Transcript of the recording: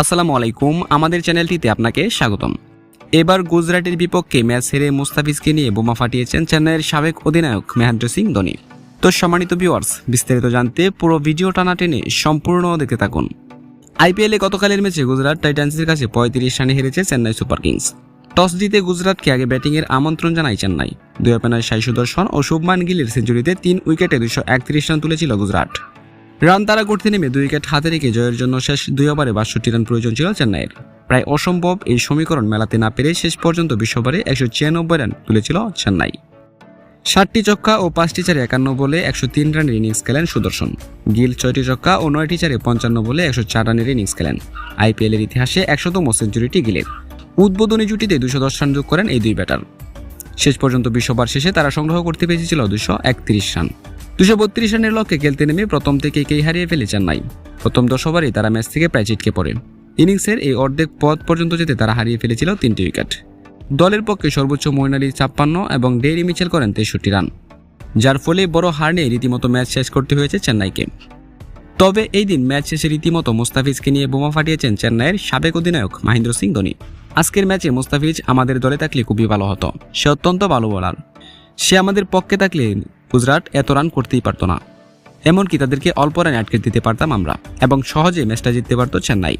আসসালামু আলাইকুম, আমাদের চ্যানেলটিতে আপনাকে স্বাগতম। এবার গুজরাটের বিপক্ষে ম্যাচ হেরে মুস্তাফিজকে নিয়ে বোমা ফাটিয়েছেন চেন্নাইয়ের সাবেক অধিনায়ক মেহেন্দ্র সিং ধোনি। তো সম্মানিত ভিউয়ার্স বিস্তারিত জানতে পুরো ভিডিও টানা টেনে সম্পূর্ণ দেখতে থাকুন। আইপিএলে গতকালের ম্যাচে গুজরাট টাইটান্সের কাছে পঁয়ত্রিশ রানে হেরেছে চেন্নাই সুপার কিংস। টস জিতে গুজরাটকে আগে ব্যাটিংয়ের আমন্ত্রণ জানায় চেন্নাই। দুই ওপেনার সাই সুদর্শন ও শুভমান গিলের সেঞ্চুরিতে তিন উইকেটে দুশো রান তুলেছিল গুজরাট। রান তারা করতে নেমে দুই উইকেট হাতে রেখে জয়ের জন্য শেষ দুই ওভারে বাষট্টি রান প্রয়োজন ছিল চেন্নাইয়ের। প্রায় অসম্ভব এই সমীকরণ মেলাতে না পেরে শেষ পর্যন্ত বিশ্ব ওভারে একশো ছিয়ানব্বই রান তুলেছিল চেন্নাই। ষাটটি চক্কা ও পাঁচটি চারে একান্ন বলে একশো তিন রানের ইনিংস খেলেন সুদর্শন। গিল ছয়টি চক্কা ও নয়টি চারে পঞ্চান্ন বলে একশো চার রানের ইনিংস খেলেন। আইপিএলের ইতিহাসে একশোতম সেঞ্চুরিটি গিলের উদ্বোধনী জুটিতে দুশো দশ রান যোগ করেন এই দুই ব্যাটার। শেষ পর্যন্ত বিশ্ববার শেষে তারা সংগ্রহ করতে পেরেছিল দুশো একত্রিশ রান। দুশো বত্রিশ রানের লক্ষ্যে খেলতে নেমে প্রথম থেকে কেই হারিয়ে ফেলে চেন্নাই। প্রথম দশ ওভারেই তারা ম্যাচ থেকে প্রায় ছিটকে পড়ে। ইনিংসের এই অর্ধেক পথ পর্যন্ত যেতে তারা হারিয়ে ফেলেছিল তিনটি উইকেট। দলের পক্ষে সর্বোচ্চ মইন ছাপ্পান্ন এবং ডেইরি মিচেল করেন তেষট্টি রান। যার ফলে বড় হার নিয়ে রীতিমতো ম্যাচ শেষ করতে হয়েছে চেন্নাইকে। তবে এই দিন ম্যাচ শেষে রীতিমতো মুস্তাফিজকে নিয়ে বোমা ফাটিয়েছেন চেন্নাইয়ের সাবেক অধিনায়ক মহেন্দ্র সিং ধোনি। আজকের ম্যাচে মুস্তাফিজ আমাদের দলে থাকলে খুবই ভালো হতো। সে অত্যন্ত ভালো বোলার সে আমাদের পক্ষে থাকলে গুজরাট এত রান করতেই পারত না। এমনকি তাদেরকে অল্প রানে আটকে দিতে পারতাম আমরা এবং সহজে ম্যাচটা জিততে পারত চেন্নাই।